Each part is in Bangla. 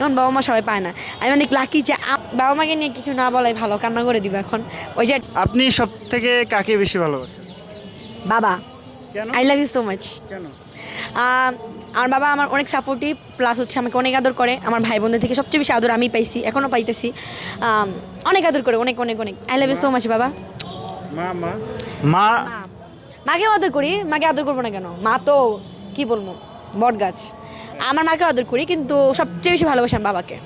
এখন বাবা মা সবাই পায় না। আমি অনেক লাকি যে আপ- বাবা মাকে নিয়ে কিছু না বলাই ভালো কান্না করে দিব এখন। ওই যে আপনি সব থেকে কাকে বেশি ভালোবাসেন? বাবা। I love you so much কেন? আমার বাবা আমার অনেক সাপোর্টিভ প্লাস হচ্ছে আমাকে অনেক আদর করে। আমার ভাই বোনদের থেকে সবচেয়ে বেশি আদর আমি পাইছি এখনও পাইতেছি। অনেক আদর করে অনেক অনেক অনেক। I love you so much বাবা। মা মা? মা। মাকেও আদর করি মাকে আদর করব না কেন? মা তো কি বলব? বট গাছ আমার মাকেও আদর করি কিন্তু সবচেয়ে বেশি ভালোবাসি আমার বাবাকে।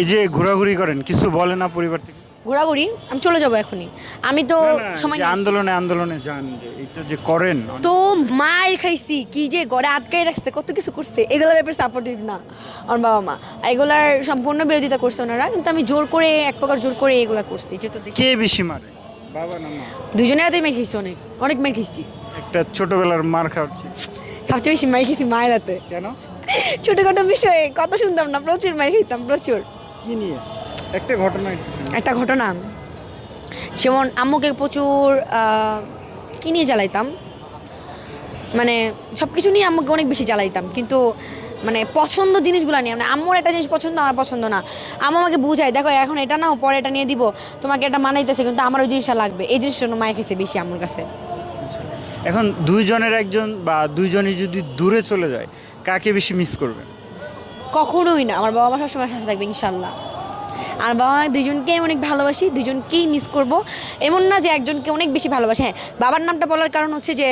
এই যে ঘোরাঘুরি করেন কিছু বলে না পরিবার থেকে? ঘোরাঘুরি? আমি চলে যাব এখনই। আমি তো সময় যে আন্দোলনে আন্দোলনে যান যে এটা যে করেন তো মায়ের খাইছি কি যে গড়ে আটকাই রাখছে কত কিছু করছে এগুলো ব্যাপারে সাপোর্টিভ না আমার বাবা মা। এগুলার সম্পূর্ণ বিরোধিতা করছে ওনারা কিন্তু আমি জোর করে এক প্রকার জোর করে এগুলা করছি যেহেতু দেখি। কে বেশি মারে বাবা না মা? দুজনের হাতেই মেয়ে খেয়েছি অনেক অনেক মেয়ে খেয়েছি একটা ছোটবেলার মার খাওয়াচ্ছি। সবচেয়ে বেশি মায়ের খেয়েছি মায়ের হাতে। কেন? ছোটখাটো বিষয়ে কথা শুনতাম না প্রচুর মায়ের খেতাম প্রচুর। কি নিয়ে? একটা ঘটনা একটা ঘটনা। যেমন আম্মুকে প্রচুর কি নিয়ে জ্বালাইতাম? মানে সব কিছু নিয়ে আম্মুকে অনেক বেশি জ্বালাইতাম কিন্তু মানে পছন্দ জিনিসগুলো নিয়ে মানে আম্মুর একটা জিনিস পছন্দ আমার পছন্দ না। আম্মু আমাকে বুঝায় দেখো এখন এটা নাও পরে এটা নিয়ে দিব। তোমাকে এটা মানাইতেছে কিন্তু আমার ওই জিনিসটা লাগবে। এই জিনিসটা মায়ের খেয়েছে বেশি আম্মুর কাছে। এখন দুইজনের একজন বা দুইজনই যদি দূরে চলে যায় কাকে বেশি মিস করবেন কখনোই না আমার বাবা মা সবসময় সাথে থাকবে ইনশাল্লাহ আর বাবা মা দুজনকেই অনেক ভালোবাসি দুজনকেই মিস করব। এমন না যে একজনকে অনেক বেশি ভালোবাসি। হ্যাঁ বাবার নামটা বলার কারণ হচ্ছে যে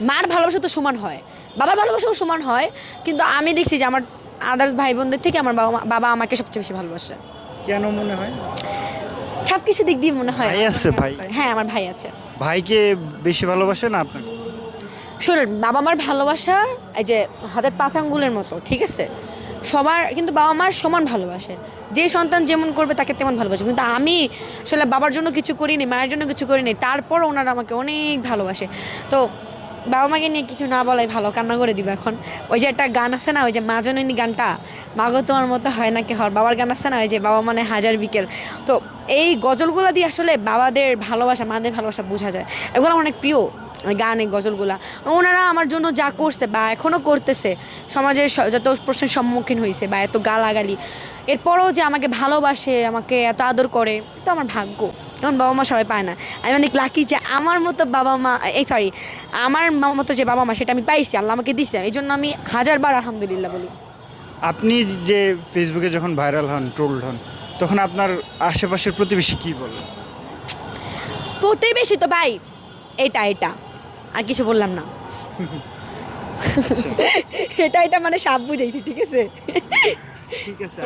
মার ভালোবাসা তো সমান হয়। বাবার ভালোবাসাও সমান হয় কিন্তু আমি দেখছি যে আমার আদার্স ভাই বোনদের থেকে আমার বাবা মা- বাবা আমাকে সবচেয়ে বেশি ভালোবাসে। কেন মনে হয়? সব কিছু দিক দিয়ে মনে হয় ভাই আছে, ভাই? হ্যাঁ আমার ভাই আছে। ভাইকে বেশি ভালোবাসে না আপনাকে? শুনুন বাবা মার ভালোবাসা এই যে হাতের পাঁচ আঙ্গুলের মতো ঠিক আছে? সবার কিন্তু বাবা মার সমান ভালোবাসে। যে সন্তান যেমন করবে তাকে তেমন ভালোবাসে। কিন্তু আমি আসলে বাবার জন্য কিছু করিনি মায়ের জন্য কিছু করিনি তারপর ওনারা আমাকে অনেক ভালোবাসে। তো বাবা মাকে নিয়ে কিছু না বলাই ভালো, কান্না করে দিবে এখন। ওই যে একটা গান আছে না, ওই যে মা জননী গানটা, মাগো তোমার মতো হয় নাকি হর। বাবার গান আছে না, ওই যে বাবা মানে হাজার বিকেল। তো এই গজলগুলো দিয়ে আসলে বাবাদের ভালোবাসা, মাদের ভালোবাসা বোঝা যায়। এগুলো আমার অনেক প্রিয় গান গজলগুলা। ওনারা আমার জন্য যা করছে বা এখনও করতেছে, সমাজের যত প্রশ্নের সম্মুখীন হয়েছে বা এত গালাগালি, এরপরও যে আমাকে ভালোবাসে, আমাকে এত আদর করে তো আমার ভাগ্য। আমার বাবা মা সবাই পায় না। আমি অনেক লাকি যে আমার মতো বাবা মা এই সরি আমার মতো যে বাবা মা সেটা আমি পাইছি আল্লাহ আমাকে দিছে। এই জন্য আমি হাজারবার আলহামদুলিল্লাহ বলি। আপনি যে ফেসবুকে যখন ভাইরাল হন ট্রোলড হন তখন আপনার আশেপাশের প্রতিবেশী কি বলে? প্রতিবেশী তো ভাই এটা এটা। আর কিছু বললাম না। এটা এটা মানে সাপ বুঝাইছি ঠিক আছে? ঠিক আছে